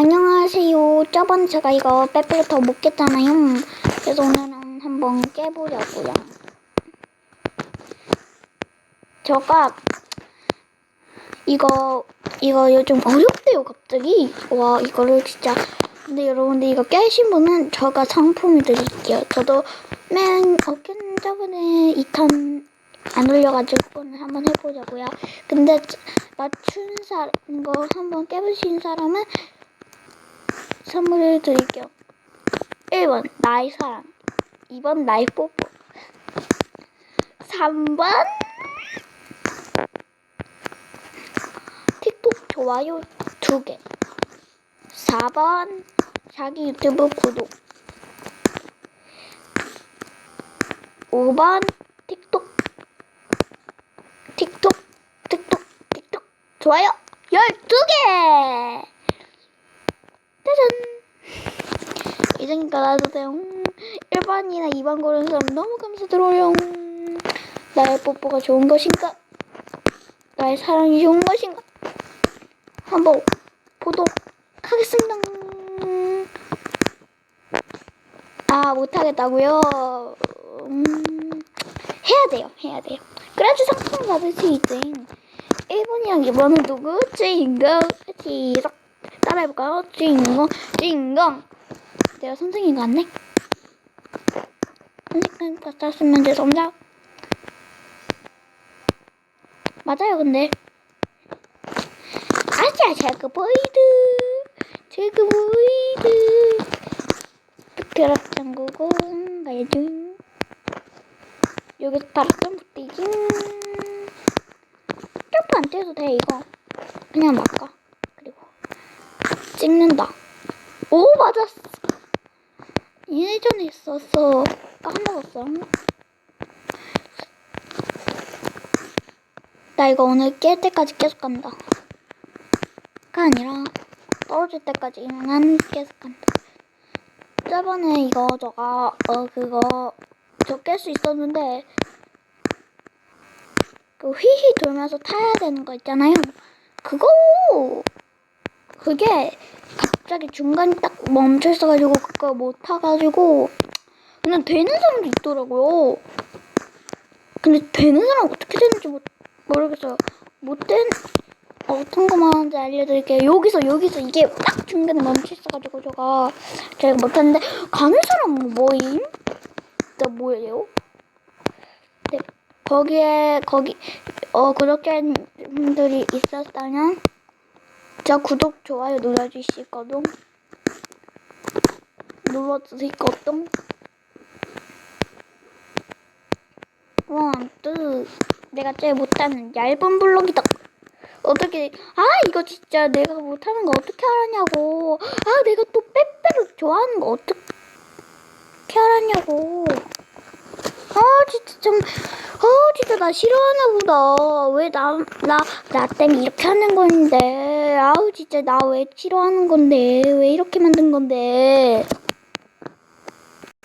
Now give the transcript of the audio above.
안녕하세요. 저번에 제가 이거 빼빼부터 못 깼잖아요. 그래서 오늘은 한번 깨보려고요. 제가 이거 이거 요즘 어렵대요 갑자기. 와 이거를 진짜. 근데 여러분들 이거 깨신 분은 제가 상품을 드릴게요. 저도 맨 어깨는 저번에 2탄 안 올려가지고 오늘 한번 해보려고요. 근데 맞춘 사람 이거 한번 깨보신 사람은 선물을 드릴게요. 1번 나의 사랑. 2번 나의 뽀뽀. 3번 틱톡 좋아요 2개. 4번 자기 유튜브 구독. 5번 틱톡. 틱톡 틱톡 틱톡. 좋아요 12개 짜잔 이제니까 놔주세요 1번이나 2번 고른 사람 너무 감사드려요. 나의 뽀뽀가 좋은 것인가? 나의 사랑이 좋은 것인가? 한번 보도록 하겠습니다. 아 못하겠다고요? 음, 해야 돼요. 해야 돼요. 그래야지 상품 받을 수 있지. 1번이랑 2번은 누구? 주인공? 시작 따라해볼까요? 주인공. 주인공 내가 선생님 같네? 선생님 같았으면 죄송합니다 맞아요 근데. 아자 제그 보이드 제그 보이드. 부끄럽 잠그고 가야죠 여기서 바로 못 뛰기 점프 안 뛰어도 돼 이거. 그냥 막가 그리고 찍는다. 오 맞았어 예전에 있었어 까먹었어. 나 이거 오늘 깰 때까지 계속 간다. 가 아니라 떨어질 때까지는 계속 간다. 저번에 이거 저가 어 그거 저 깰 수 있었는데 그 휘휘 돌면서 타야 되는 거 있잖아요. 그거! 그게 갑자기 중간에 딱 멈춰 있어가지고 그거 못 타가지고 그냥 되는 사람도 있더라고요. 근데 되는 사람 어떻게 되는지 모, 모르겠어요. 못된 어떤 거만 하는지 알려드릴게요. 여기서 여기서 이게 딱 중간에 멈춰 있어가지고 제가 제가 못했는데 가는 사람은 뭐임? 나 뭐예요? 네 거기에 거기 어 구독자분들이 있었다면 저 구독 좋아요 눌러주시거든. 눌러주시거든. 원투. 내가 제일 못하는 얇은 블록이다. 어떻게 아 이거 진짜 내가 못하는 거 어떻게 알았냐고. 아 내가 또 빼빼로 좋아하는 거 어떻게 알았냐고. 아 진짜 좀 어, 진짜 나 싫어하나 보다. 왜 나, 나, 나 때문에 이렇게 하는 건데. 아우, 진짜 나 왜 싫어하는 건데. 왜 이렇게 만든 건데.